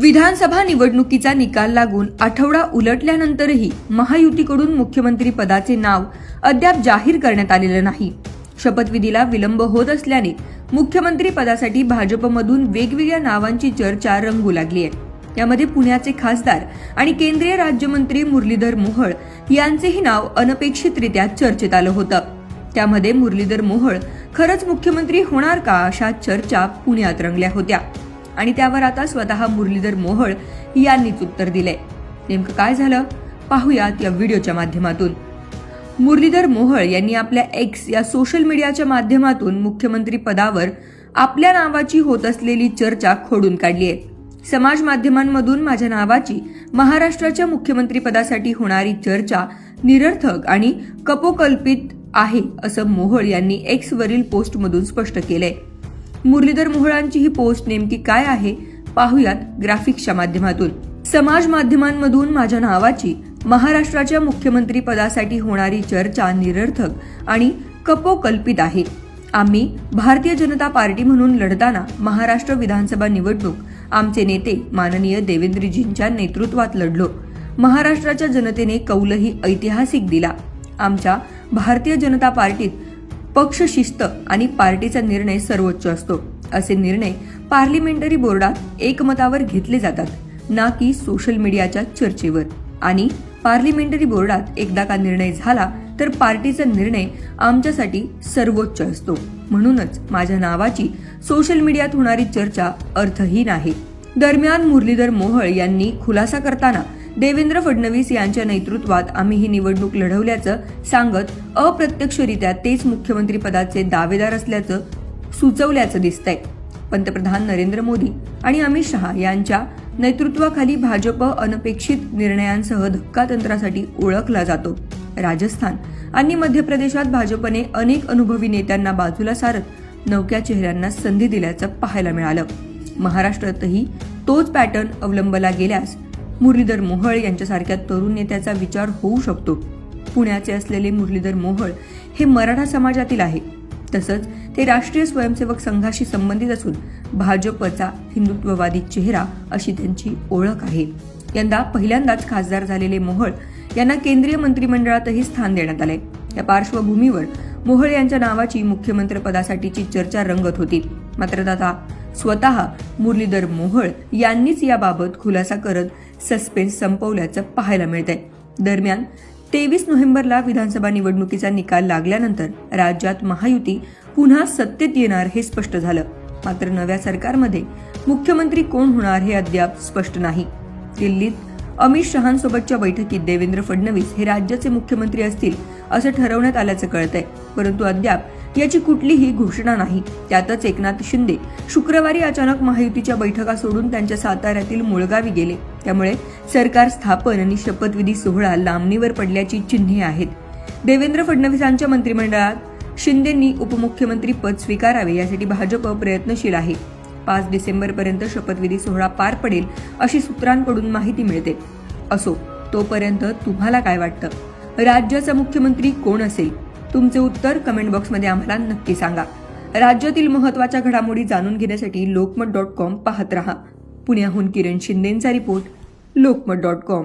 विधानसभा निवडणुकीचा निकाल लागून आठवडा उलटल्यानंतरही महायुतीकडून मुख्यमंत्री पदाचे नाव अद्याप जाहीर करण्यात आलेलं नाही. शपथविधीला विलंब होत असल्याने मुख्यमंत्री पदासाठी भाजपमधून वेगवेगळ्या नावांची चर्चा रंगू लागली आहे. यामध्ये पुण्याचे खासदार आणि केंद्रीय राज्यमंत्री मुरलीधर मोहोळ यांचेही नाव अनपेक्षितरित्या चर्चेत आलं होतं. त्यामध्ये मुरलीधर मोहोळ खरंच मुख्यमंत्री होणार का अशा चर्चा पुण्यात रंगल्या होत्या. आणि त्यावर आता स्वतः मुरलीधर मोहळ यांनीच उत्तर दिले नेमकं काय झालं? पाहूयात या व्हिडिओच्या माध्यमातून. मुरलीधर मोहळ यांनी आपल्या एक्स या सोशल मीडियाच्या माध्यमातून मुख्यमंत्री पदावर आपल्या नावाची होत असलेली चर्चा खोडून काढली आहे समाज माध्यमांमधून माझ्या नावाची महाराष्ट्राच्या मुख्यमंत्रीपदासाठी होणारी चर्चा निरर्थक आणि कपोकल्पित आहे असं मोहोळ यांनी एक्सवरील पोस्टमधून स्पष्ट केलंय. मुरलीधर मोहोळांची ही पोस्ट नेमकी काय आहे पाहुयात ग्राफिक्सच्या माध्यमातून. समाज माध्यमांमधून माझ्या नावाची महाराष्ट्राच्या मुख्यमंत्री पदासाठी होणारी चर्चा निरर्थक आणि कपोकल्पित आहे. आम्ही भारतीय जनता पार्टी म्हणून लढताना महाराष्ट्र विधानसभा निवडणूक आमचे नेते माननीय देवेंद्रजींच्या नेतृत्वात लढलो. महाराष्ट्राच्या जनतेने कौलही ऐतिहासिक दिला. आमच्या भारतीय जनता पार्टीत पक्ष शिस्त आणि पार्टीचा निर्णय सर्वोच्च असतो. असे निर्णय पार्लिमेंटरी बोर्डात एकमतावर घेतले जातात ना की सोशल मीडियाच्या चर्चेवर. आणि पार्लिमेंटरी बोर्डात एकदा का निर्णय झाला तर पार्टीचा निर्णय आमच्यासाठी सर्वोच्च असतो. म्हणूनच माझ्या नावाची सोशल मीडियात होणारी चर्चा अर्थहीन आहे. दरम्यान मुरलीधर मोहळ यांनी खुलासा करताना देवेंद्र फडणवीस यांच्या नेतृत्वात आम्ही ही निवडणूक लढवल्याचं सांगत अप्रत्यक्षरित्या तेच मुख्यमंत्री पदाचे दावेदार असल्याचं सुचवल्याचं दिसतंय. पंतप्रधान नरेंद्र मोदी आणि अमित शहा यांच्या नेतृत्वाखाली भाजप अनपेक्षित निर्णयांसह धक्का तंत्रासाठी ओळखला जातो. राजस्थान आणि मध्य प्रदेशात भाजपने अनेक अनुभवी नेत्यांना बाजूला सारत नवक्या चेहऱ्यांना संधी दिल्याचं पाहायला मिळालं. महाराष्ट्रातही तोच पॅटर्न अवलंबला गेल्यास मुरलीधर मोहळ यांच्यासारख्या तरुण नेत्याचा विचार होऊ शकतो. पुण्याचे असलेले मुरलीधर मोहळ हे मराठा समाजातील आहे. तसंच ते राष्ट्रीय स्वयंसेवक संघाशी संबंधित असून भाजपचा हिंदुत्ववादी चेहरा अशी त्यांची ओळख आहे. यंदा पहिल्यांदाच खासदार झालेले मोहळ यांना केंद्रीय मंत्रिमंडळातही स्थान देण्यात आले. या पार्श्वभूमीवर मोहळ यांच्या नावाची मुख्यमंत्री पदासाठीची चर्चा रंगत होती. मात्र आता स्वतः मुरलीधर मोहळ यांनीच याबाबत खुलासा करत सस्पेन्स संपवल्याचं पाहायला मिळतंय. दरम्यान तेवीस नोव्हेंबरला विधानसभा निवडणुकीचा निकाल लागल्यानंतर राज्यात महायुती पुन्हा सत्तेत येणार हे स्पष्ट झालं. मात्र नव्या सरकारमध्ये मुख्यमंत्री कोण होणार हे अद्याप स्पष्ट नाही. दिल्लीत अमित शहांसोबतच्या बैठकीत देवेंद्र फडणवीस हे राज्याचे मुख्यमंत्री असतील असं ठरवण्यात आल्याचं कळतंय. परंतु अद्याप याची कुठलीही घोषणा नाही. त्यातच एकनाथ शिंदे शुक्रवारी अचानक महायुतीच्या बैठका सोडून त्यांच्या साताऱ्यातील मुळगावी गेले. त्यामुळे सरकार स्थापन आणि शपथविधी सोहळा लांबणीवर पडल्याची चिन्हे आहेत. देवेंद्र फडणवीसांच्या मंत्रिमंडळात शिंदेंनी उपमुख्यमंत्री पद स्वीकारावे यासाठी भाजप प्रयत्नशील आहे. पाच डिसेंबरपर्यंत शपथविधी सोहळा पार पडेल अशी सूत्रांकडून माहिती मिळते. असो तोपर्यंत तुम्हाला काय वाटतं? राज्याचा मुख्यमंत्री कोण असेल? तुमचे उत्तर कमेंट बॉक्समध्ये आम्हाला नक्की सांगा. राज्यातील महत्त्वाच्या घडामोडी जाणून घेण्यासाठी लोकमत डॉट कॉम पाहत रहा. पुण्याहून किरण शिंदेंचा रिपोर्ट. Lokmat dot com